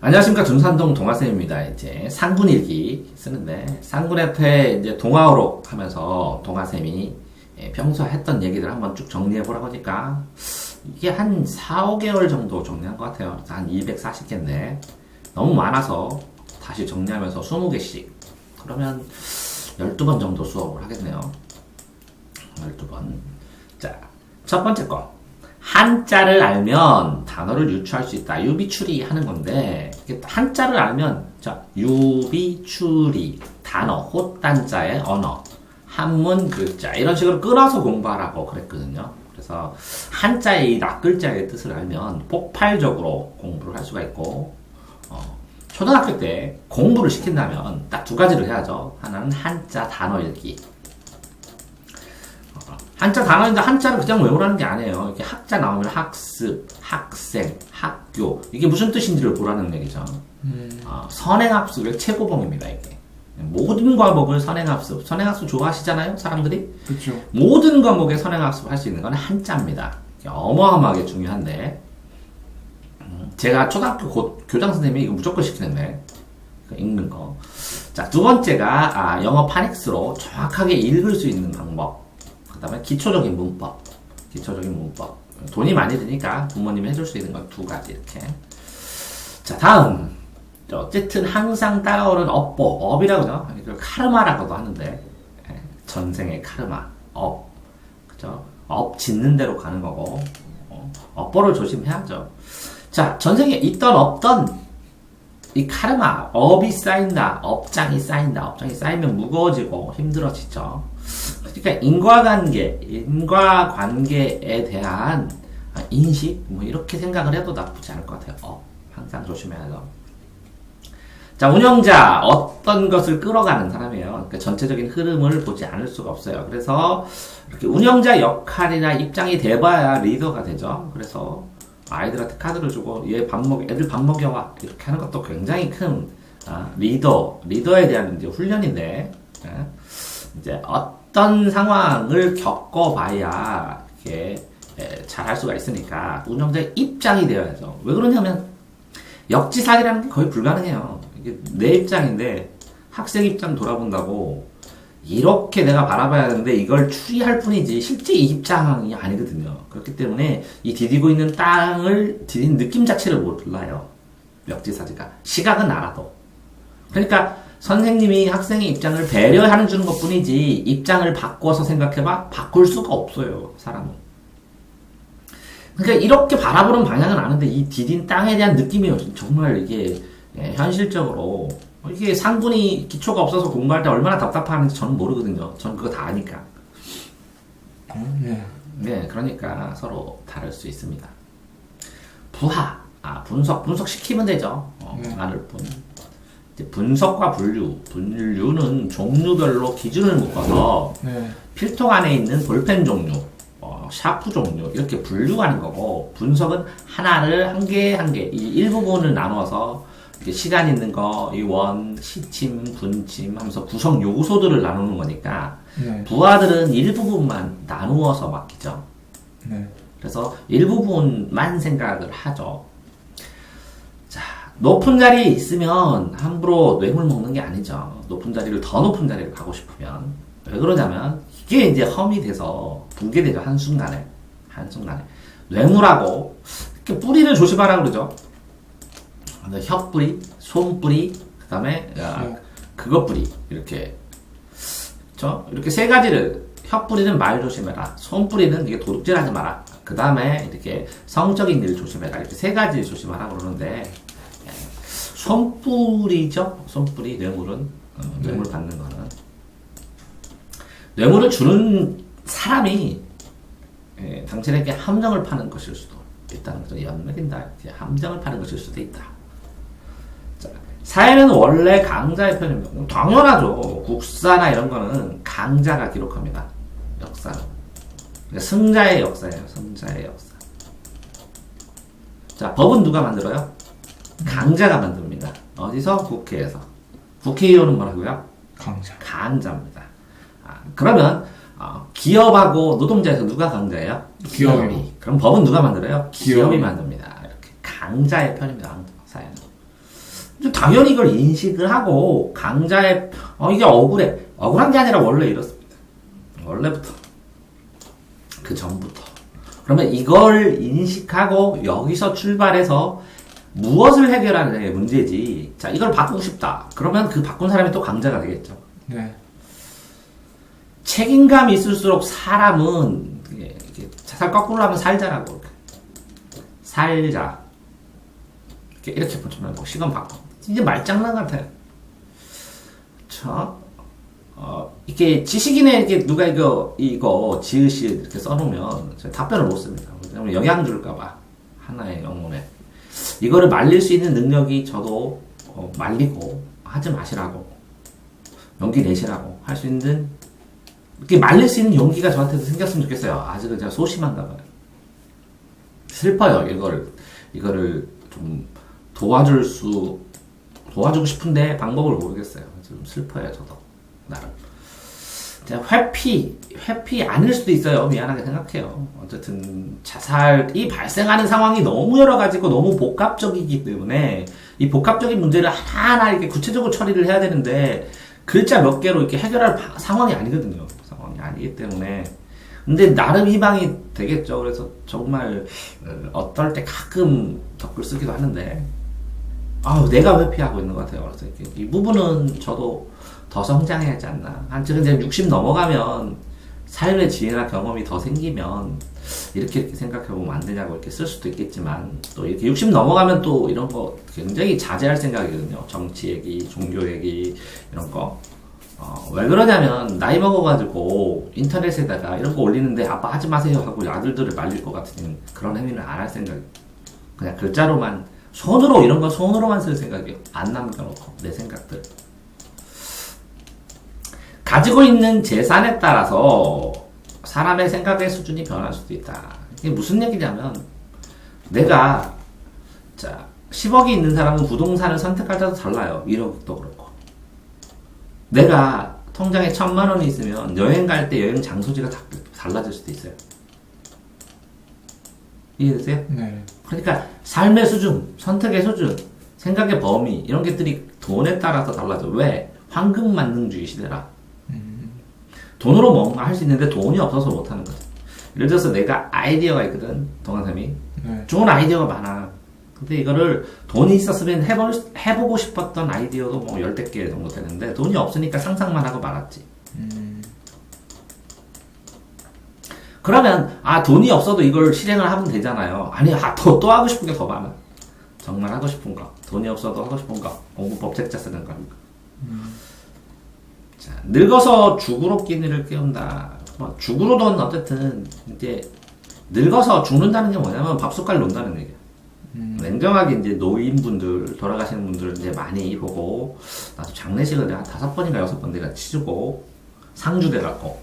안녕하십니까 준산동 동화쌤입니다. 이제 상군일기 쓰는데 상군한테 이제 동화어록 하면서 동화쌤이 예, 평소 했던 얘기들 한번 쭉 정리해 보라고 하니까 이게 한 4, 5개월 정도 정리한 것 같아요. 한 240개인데 너무 많아서 다시 정리하면서 20개씩 그러면 12번 정도 수업을 하겠네요. 12번. 자, 첫 번째 거. 한자를 알면 단어를 유추할 수 있다. 유비추리 하는 건데, 한자를 알면, 자, 유비추리, 단어, 호단자의 언어, 한문 글자, 이런 식으로 끊어서 공부하라고 그랬거든요. 그래서 한자의 이 낱글자의 뜻을 알면 폭발적으로 공부를 할 수가 있고, 어, 초등학교 때 공부를 시킨다면 딱 두 가지를 해야죠. 하나는 한자 단어 읽기. 한자 단어인데 한자를 그냥 외우라는 게 아니에요. 이렇게 학자 나오면 학습, 학생, 학교 이게 무슨 뜻인지를 보라는 얘기죠. 어, 선행학습의 최고봉입니다 이게. 모든 과목을 선행학습, 선행학습 좋아하시잖아요, 사람들이. 그렇죠. 모든 과목에 선행학습 할 수 있는 건 한자입니다. 이게 어마어마하게 중요한데 음, 제가 초등학교 고- 교장 선생님이 이거 무조건 시키는데 읽는 거. 자, 두 번째가 아, 영어 파닉스로 정확하게 읽을 수 있는 방법. 그 다음에 기초적인 문법. 기초적인 문법. 돈이 많이 드니까 부모님이 해줄 수 있는 건 두 가지 이렇게. 자, 다음. 어쨌든 항상 따라오는 업보, 업이라고 하죠. 이걸 카르마라고도 하는데, 예, 전생의 카르마, 업. 그죠? 업 짓는 대로 가는 거고, 어, 업보를 조심해야죠. 자, 전생에 있던 없던 이 카르마, 업이 쌓인다, 업장이 쌓인다, 업장이 쌓이면 무거워지고 힘들어지죠. 그러니까 인과관계, 인과관계에 대한 인식, 뭐 이렇게 생각을 해도 나쁘지 않을 것 같아요. 업, 항상 조심해야죠. 자, 운영자, 어떤 것을 끌어가는 사람이에요. 그러니까 전체적인 흐름을 보지 않을 수가 없어요. 그래서 이렇게 운영자 역할이나 입장이 돼봐야 리더가 되죠. 그래서 아이들한테 카드를 주고 얘 밥 먹, 애들 밥 먹여와 이렇게 하는 것도 굉장히 큰 아, 리더, 리더에 대한 이제 훈련인데 예. 이제 어떤 상황을 겪어봐야 이렇게 예, 잘할 수가 있으니까 운영자의 입장이 되어야죠. 왜 그러냐면 역지사지라는 게 거의 불가능해요. 이게 내 입장인데 학생 입장 돌아본다고 이렇게 내가 바라봐야 하는데 이걸 추리할 뿐이지 실제 이 입장이 아니거든요. 그렇기 때문에 이 디디고 있는 땅을 디딘 느낌 자체를 몰라요. 역지사지가 시각은 알아도. 그러니까 선생님이 학생의 입장을 배려하는 주는 것 뿐이지 입장을 바꿔서 생각해봐 바꿀 수가 없어요 사람은. 그러니까 이렇게 바라보는 방향은 아는데 이 디딘 땅에 대한 느낌이 정말 이게 예, 현실적으로 이게 상분이 기초가 없어서 공부할 때 얼마나 답답하는지 저는 모르거든요. 저는 그거 다 아니까. 어, 네. 네, 그러니까 서로 다를 수 있습니다. 부하, 아 분석, 분석 시키면 되죠. 어, 네. 많을 뿐. 분석과 분류, 분류는 종류별로 기준을 묶어서 네. 필통 안에 있는 볼펜 종류, 어, 샤프 종류 이렇게 분류하는 거고 분석은 하나를 한 개 한 개 이 일부분을 나눠서 시간 있는 거, 이 원, 시침, 분침 하면서 구성 요소들을 나누는 거니까 네. 부하들은 일부분만 나누어서 맡기죠. 네. 그래서 일부분만 생각을 하죠. 자, 높은 자리에 있으면 함부로 뇌물 먹는 게 아니죠. 높은 자리를 더 높은 자리를 가고 싶으면. 왜 그러냐면, 이게 이제 험이 돼서 붕괴되죠. 한순간에. 한순간에. 뇌물하고, 이렇게 뿌리를 조심하라 그러죠. 혀뿌리, 손뿌리, 그 다음에, 네. 그거 뿌리. 이렇게. 그쵸? 이렇게 세 가지를 혀뿌리는 말 조심해라. 손뿌리는 이게 도둑질하지 마라. 그 다음에 이렇게 성적인 일 조심해라. 이렇게 세 가지 조심하라 그러는데 예, 손뿌리죠. 손뿌리 뇌물은 어, 뇌물 받는 거는 뇌물을 주는 사람이 예, 당신에게 함정을 파는 것일 수도 있다는 거죠. 연맥인다. 함정을 파는 것일 수도 있다. 자, 사회는 원래 강자의 편입니다. 당연하죠. 국사나 이런 거는 강자가 기록합니다. 역사는. 그러니까 승자의 역사예요. 승자의 역사. 자, 법은 누가 만들어요? 강자가 만듭니다. 어디서? 국회에서. 국회의원은 뭐라고요? 강자. 강자입니다. 아, 그러면 어, 기업하고 노동자에서 누가 강자예요? 기업이. 그럼 법은 누가 만들어요? 기업이 기업이. 만듭니다. 이렇게 강자의 편입니다. 사회는. 당연히 이걸 인식을 하고 강자의 어 이게 억울해 억울한 게 아니라 원래 이렇습니다. 원래부터 그 전부터 그러면 이걸 인식하고 여기서 출발해서 무엇을 해결하느냐의 문제지. 자 이걸 바꾸고 싶다. 그러면 그 바꾼 사람이 또 강자가 되겠죠. 네. 책임감이 있을수록 사람은 이게, 이게 살 거꾸로 하면 살자라고 이렇게. 살자 이렇게 이렇게 보면 뭐 시간 바꿔 이제 말장난 같아요. 자, 어, 이게 지식인에 이게 누가 이거 이거 지읒이 이렇게 써놓으면 답변을 못 씁니다. 왜냐면 영향 줄까봐 하나의 영혼에 이거를 말릴 수 있는 능력이 저도 어, 말리고 하지 마시라고 용기 내시라고 할 수 있는 이렇게 말릴 수 있는 용기가 저한테도 생겼으면 좋겠어요. 아직은 제가 소심한가 봐요. 슬퍼요. 이거를 이거를 좀 도와줄 수 도와주고 싶은데 방법을 모르겠어요. 좀 슬퍼요. 저도 나름. 회피 회피 아닐 수도 있어요. 미안하게 생각해요. 어쨌든 자살이 발생하는 상황이 너무 여러 가지고 너무 복합적이기 때문에 이 복합적인 문제를 하나하나 이렇게 구체적으로 처리를 해야 되는데 글자 몇 개로 이렇게 해결할 바- 상황이 아니거든요. 상황이 아니기 때문에. 근데 나름 희망이 되겠죠. 그래서 정말 어, 어떨 때 가끔 댓글 쓰기도 하는데 아우 내가 회피하고 있는 것 같아요. 그래서 이 부분은 저도 더 성장해야 하지 않나. 한 지금 이제 60 넘어가면 삶의 지혜나 경험이 더 생기면 이렇게 생각해보면 안 되냐고 이렇게 쓸 수도 있겠지만 또 이렇게 60 넘어가면 또 이런 거 굉장히 자제할 생각이거든요. 정치 얘기, 종교 얘기 이런 거. 어, 왜 그러냐면 나이 먹어가지고 인터넷에다가 이런 거 올리는데 아빠 하지 마세요 하고 아들들을 말릴 것 같은 그런 행위는 안 할 생각. 그냥 글자로만 손으로 이런 거 손으로만 쓸 생각이요. 안 남겨놓고 내 생각들. 가지고 있는 재산에 따라서 사람의 생각의 수준이 변할 수도 있다. 이게 무슨 얘기냐면 내가 자 10억이 있는 사람은 부동산을 선택할 때도 달라요. 1억도 그렇고. 내가 통장에 천만 원이 있으면 여행 갈 때 여행 장소지가 다 달라질 수도 있어요. 이해되세요? 네. 그러니까 삶의 수준, 선택의 수준, 생각의 범위 이런 것들이 돈에 따라서 달라져. 왜? 황금 만능주의 시대라. 돈으로 뭔가 할 수 있는데 돈이 없어서 못 하는 거지. 예를 들어서 내가 아이디어가 있거든, 동환쌤이. 네. 좋은 아이디어가 많아. 근데 이거를 돈이 있었으면 해볼, 해보고 싶었던 아이디어도 뭐 열댓 개 정도 되는데 돈이 없으니까 상상만 하고 말았지. 음. 그러면 아 돈이 없어도 이걸 실행을 하면 되잖아요. 아니 아또 또 하고 싶은 게 더 많아. 정말 하고 싶은 거, 돈이 없어도 하고 싶은 거, 공부법 책자 쓰는 거. 자 늙어서 죽으로 끼니를 깨운다. 뭐 죽으로든 어쨌든 이제 늙어서 죽는다는 게 뭐냐면 밥 숟갈 논다는 얘기야. 냉정하게 이제 노인분들 돌아가시는 분들 이제 많이 보고 나도 장례식을 내가 다섯 번인가 여섯 번 내가 치르고 상주 돼갖고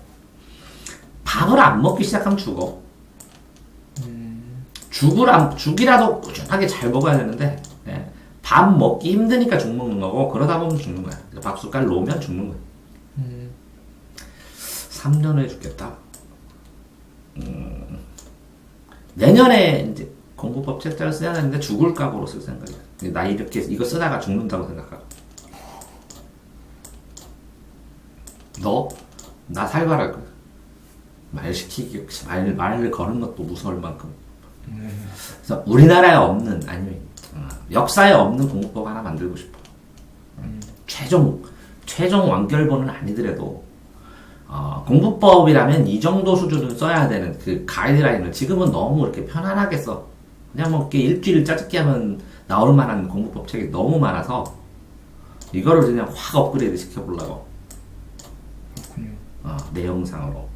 밥을 안 먹기 시작하면 죽어. 죽을 안 죽이라도 꾸준하게 잘 먹어야 되는데 예, 밥 먹기 힘드니까 죽 먹는 거고 그러다 보면 죽는 거야. 그러니까 밥 숟갈 놓으면 죽는 거야. 3년 후에 죽겠다. 음, 내년에 이제 공부법 책자를 써야 되는데 죽을 각오로 쓸 생각이야. 나 이렇게 이거 쓰다가 죽는다고 생각하고. 너, 나 살발할 거야. 말 시키기, 말, 말을 거는 것도 무서울 만큼. 그래서 우리나라에 없는, 아니면, 어, 역사에 없는 공부법 하나 만들고 싶어. 음, 최종, 최종 완결본은 아니더라도, 어, 공부법이라면 이 정도 수준은 써야 되는 그 가이드라인을 지금은 너무 이렇게 편안하게 써. 그냥 뭐 이렇게 일주일 짜집기 하면 나올 만한 공부법 책이 너무 많아서 이거를 그냥 확 업그레이드 시켜보려고. 그렇군요. 어, 내용상으로.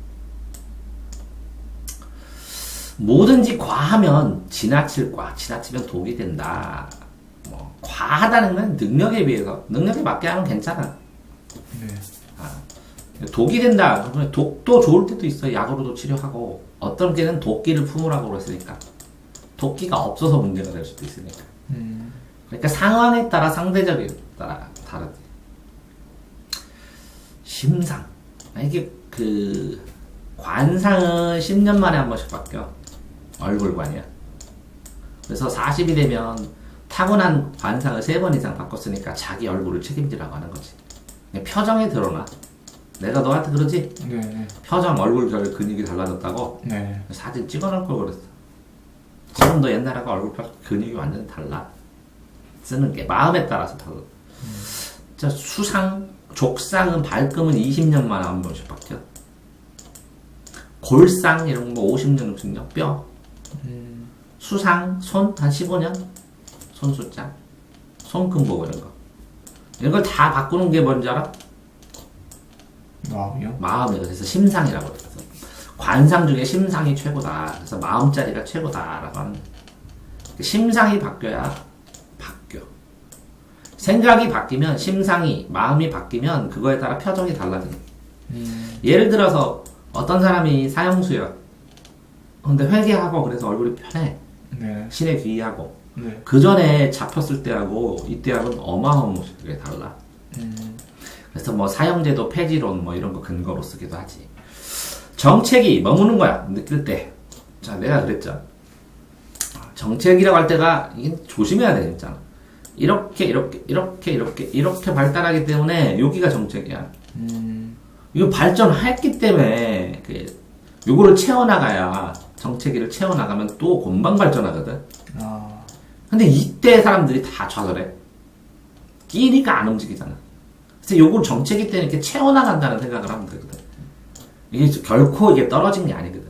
뭐든지 과하면 지나칠 과, 지나치면 독이 된다. 뭐, 과하다는 건 능력에 비해서, 능력에 맞게 하면 괜찮아. 네. 독이 된다. 그러면 독도 좋을 때도 있어요. 약으로도 치료하고. 어떤 게는 도끼를 품으라고 그랬으니까. 도끼가 없어서 문제가 될 수도 있으니까. 음. 그러니까 상황에 따라 상대적에 따라 다르지. 심상. 아, 이게 그 관상은 10년 만에 한 번씩 바뀌어. 얼굴관이야. 그래서 40이 되면 타고난 관상을 세번 이상 바꿨으니까 자기 얼굴을 책임지라고 하는 거지. 표정에 드러나. 내가 너한테 그러지? 네, 네, 표정, 얼굴 결 근육이 달라졌다고? 네. 사진 찍어놓을 걸 그랬어. 지금 너 옛날하고 얼굴 펴- 근육이 완전 달라. 쓰는 게 마음에 따라서 달라. 자, 수상, 족상은 발금은 20년 만에 한 번씩 바뀌어. 골상 이런 거 50년, 60년 뼈. 수상, 손 한 15년. 손 숫자. 손금보 이런 거. 이런 걸 다 바꾸는 게 뭔지 알아? 마음이요? 마음이에요. 그래서 심상이라고 그래서 관상 중에 심상이 최고다. 그래서 마음자리가 최고다라고 하는. 심상이 바뀌어야 바뀌어. 생각이 바뀌면 심상이 마음이 바뀌면 그거에 따라 표정이 달라지는 거예요. 예를 들어서 어떤 사람이 사형수야. 근데 회개하고 그래서 얼굴이 편해. 네, 신에 귀하고 네. 그 전에 잡혔을 때하고 이때하고는 어마어마하게 달라. 그래서 뭐 사형제도 폐지론 뭐 이런 거 근거로 쓰기도 하지. 정책이 머무는 거야 느낄 때. 자 내가 그랬죠. 정책이라고 할 때가 이게 조심해야 돼 진짜. 이렇게 이렇게 이렇게 이렇게 이렇게 발달하기 때문에 여기가 정책이야. 이거 발전했기 때문에 그 요거를 채워나가야 정체기를 채워나가면 또 금방 발전하거든. 아, 근데 이때 사람들이 다 좌절해. 끼니까 안 움직이잖아. 그래서 요걸 정체기 때문에 이렇게 채워나간다는 생각을 하면 되거든. 이게 결코 이게 떨어진 게 아니거든.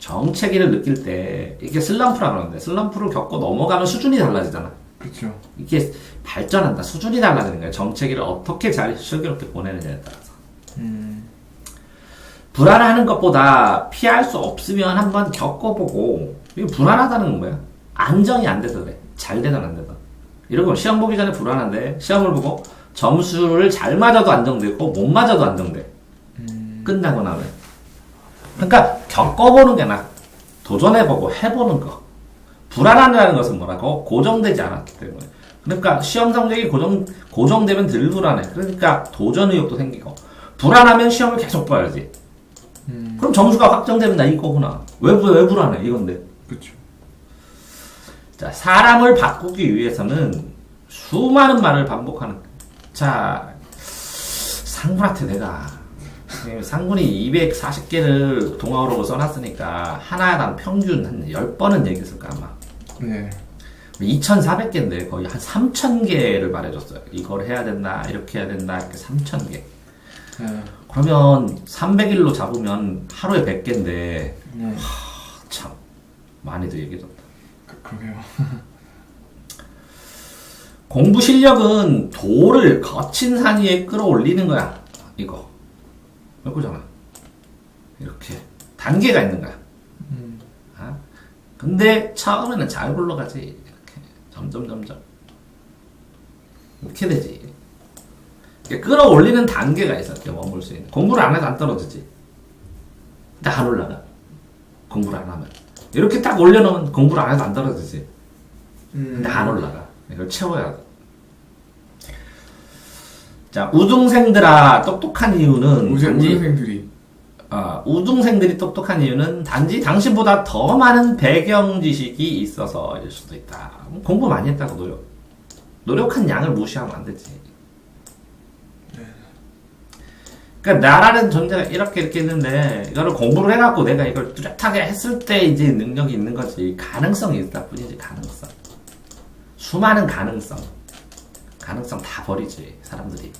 정체기를 느낄 때 이게 슬럼프라 그러는데 슬럼프를 겪고 넘어가면 수준이 달라지잖아. 그쵸. 이게 발전한다. 수준이 달라지는 거야. 정체기를 어떻게 잘 슬기롭게 보내느냐에 따라서. 불안하는 것보다 피할 수 없으면 한번 겪어보고 이게 불안하다는 건 뭐야? 안정이 안 돼서 그래. 잘 되든 안 되든. 이런 거 시험 보기 전에 불안한데 시험을 보고 점수를 잘 맞아도 안정되고 못 맞아도 안정돼. 끝나고 나면. 그러니까 겪어보는 게 나. 도전해보고 해보는 거. 불안하다는 것은 뭐라고? 고정되지 않았기 때문에. 그러니까 시험 성적이 고정, 고정되면 덜 불안해. 그러니까 도전 의욕도 생기고. 불안하면 시험을 계속 봐야지. 그럼 점수가 확정되면 나 이거구나. 왜, 왜, 왜 불안해? 이건데. 그쵸. 자, 사람을 바꾸기 위해서는 수많은 말을 반복하는. 자, 상군한테 내가 예, 상군이 240개를 동화어록을 써놨으니까 하나당 평균 한 10번은 얘기했을까 아마. 네. 2,400개인데 거의 한 3,000개를 말해줬어요. 이걸 해야 된다, 이렇게 해야 된다, 이렇게 3,000개. 네. 그러면 300일로 잡으면 하루에 100개인데 네. 참 많이도 얘기해줬다. 그, 그러게요. 공부 실력은 돌을 거친 산 위에 끌어올리는 거야. 이거. 이거잖아. 이렇게 단계가 있는 거야. 아? 근데 처음에는 잘 굴러가지. 이렇게 점점 점점 이렇게 되지. 이렇게 끌어올리는 단계가 있어. 이렇게 머물 수 있는. 공부를 안 해도 안 떨어지지. 근데 안 올라가. 공부를 안 하면. 이렇게 딱 올려놓으면 공부를 안 해도 안 떨어지지. 근데 안 올라가. 이걸 채워야 돼. 자, 우등생들아, 똑똑한 이유는 우생생들이. 아, 우등생들이 똑똑한 이유는 단지 당신보다 더 많은 배경 지식이 있어서일 수도 있다. 공부 많이 했다고 노력. 노력한 양을 무시하면 안 되지. 그러니까 나라는 존재가 이렇게 이렇게 있는데 이거를 공부를 해갖고 내가 이걸 뚜렷하게 했을 때 이제 능력이 있는 거지 가능성이 있다 뿐이지 가능성 수많은 가능성 가능성 다 버리지 사람들이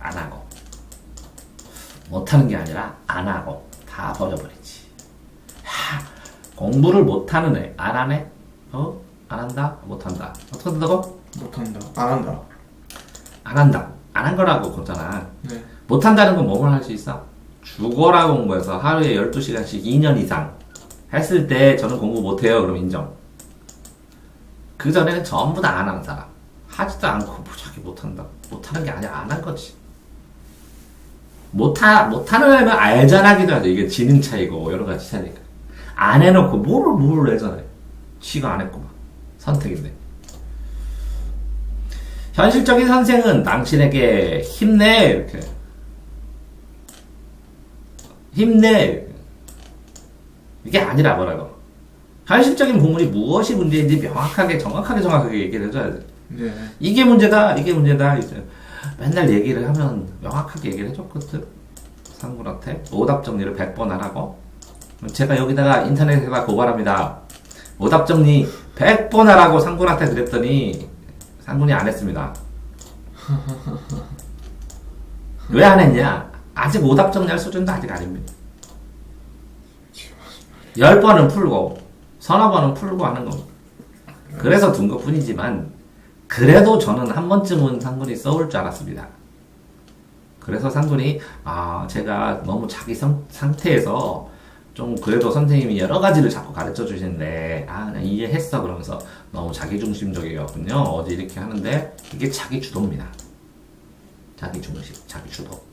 안 하고 못하는 게 아니라 안 하고 다 버려버리지 하, 공부를 못하는 애 안 하네 어? 안 한다? 못한다 어떻게 된다고? 못한다. 안 한다. 안 한다 안 한 거라고 그러잖아 네. 못한다는 건 뭐만 할 수 있어? 죽어라 공부해서 하루에 12시간씩 2년 이상 했을 때 저는 공부 못해요. 그럼 인정. 그 전에는 전부 다안 하는 사람. 하지도 않고 무작위 못한다. 못하는 게 아니라 안 한 거지. 못하, 못하는 애면 알잖아기도 하죠. 이게 지능 차이고 여러 가지 차이니까. 안 해놓고 뭐를 뭐를 내잖아요. 지가 안 했구만. 선택인데. 현실적인 선생은 당신에게 힘내 이렇게 힘내 이게 아니라 뭐라고 현실적인 부분이 무엇이 문제인지 명확하게 정확하게 정확하게 얘기를 해줘야 돼. 네. 이게 문제다, 이게 문제다. 이제 맨날 얘기를 하면 명확하게 얘기를 해줬거든. 상군한테 오답 정리를 100번 하라고. 제가 여기다가 인터넷에다 고발합니다. 오답 정리 100번 하라고 상군한테 그랬더니 상군이 안 했습니다. 왜 안 했냐? 아직 오답 정리할 수준도 아직 아닙니다. 10번은 풀고 서너 번은 풀고 하는 겁니다. 그래서 둔 것 뿐이지만 그래도 저는 한 번쯤은 상군이 써올 줄 알았습니다. 그래서 상군이 아 제가 너무 자기 상, 상태에서 좀 그래도 선생님이 여러 가지를 자꾸 가르쳐 주시는데 아 나 이해했어 그러면서 너무 자기 중심적이었군요 어디 이렇게 하는데 이게 자기 주도입니다. 자기 중심, 자기 주도.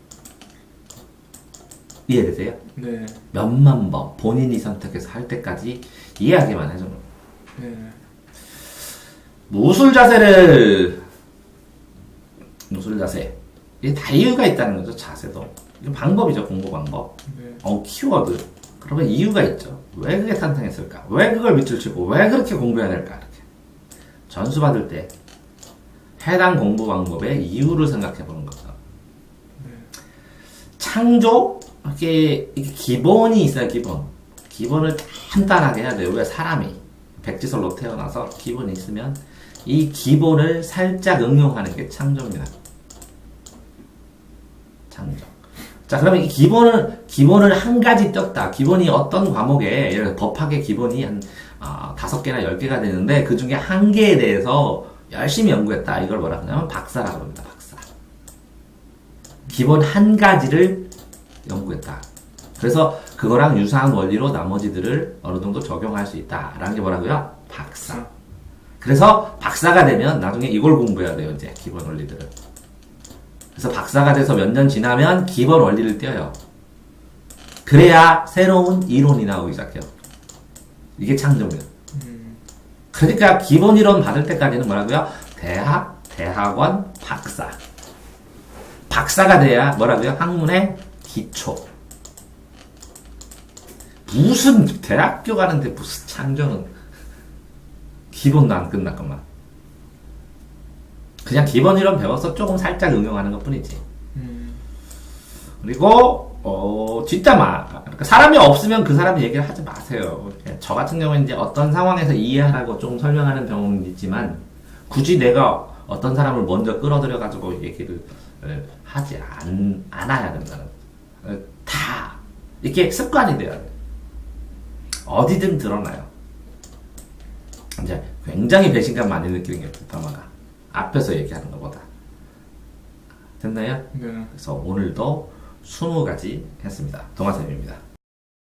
이해되세요? 네. 몇만 번 본인이 선택해서 할 때까지 이해하기만 거예요. 네. 무술 자세를 무술 자세 이게 다 이유가 있다는 거죠 자세도 이게 방법이죠 공부 방법 네. 어 키워드 그러면 이유가 있죠 왜 그게 탄생했을까 왜 그걸 밑줄 치고 왜 그렇게 공부해야 될까 이렇게 전수 받을 때 해당 공부 방법의 이유를 생각해 보는 거죠 창조 이게, 이게 기본이 있어요 기본 기본을 간단하게 해야 돼요 왜 사람이 백지설로 태어나서 기본이 있으면 이 기본을 살짝 응용하는 게 창조입니다. 창조. 자, 그러면 이 기본을, 기본을 한 가지 떴다. 기본이 어떤 과목에, 예를 들어 법학의 기본이 한, 아, 다섯 개나 열 개가 되는데, 그 중에 한 개에 대해서 열심히 연구했다. 이걸 뭐라 하냐면 박사라고 합니다. 박사. 기본 한 가지를 연구했다. 그래서 그거랑 유사한 원리로 나머지들을 어느 정도 적용할 수 있다라는 게 뭐라고요? 박사. 그래서 박사가 되면 나중에 이걸 공부해야 돼요, 이제 기본 원리들을. 그래서 박사가 돼서 몇 년 지나면 기본 원리를 떼어요. 그래야 새로운 이론이 나오기 시작해요. 이게. 음. 그러니까 기본 이론 받을 때까지는 뭐라고요? 대학, 대학원, 박사. 박사가 돼야 뭐라고요? 학문의 기초. 무슨 대학교 가는데 무슨 창조는 기본도 안 끝났구만. 그냥 기본 이론 배워서 조금 살짝 응용하는 것 뿐이지. 음. 그리고 어 진짜 그러니까 사람이 없으면 그 사람이 얘기를 하지 마세요. 저 같은 경우는 이제 어떤 상황에서 이해하라고 좀 설명하는 경우는 있지만 굳이 내가 어떤 사람을 먼저 끌어들여 가지고 얘기를 에, 하지 않, 않아야 된다는 에, 다 이렇게 습관이 돼야 돼. 어디든 드러나요. 이제 굉장히 배신감 많이 느끼는 게 뒷담화가 앞에서 얘기하는 것보다 됐나요? 네. 그래서 오늘도 20가지 했습니다. 동아쌤입니다.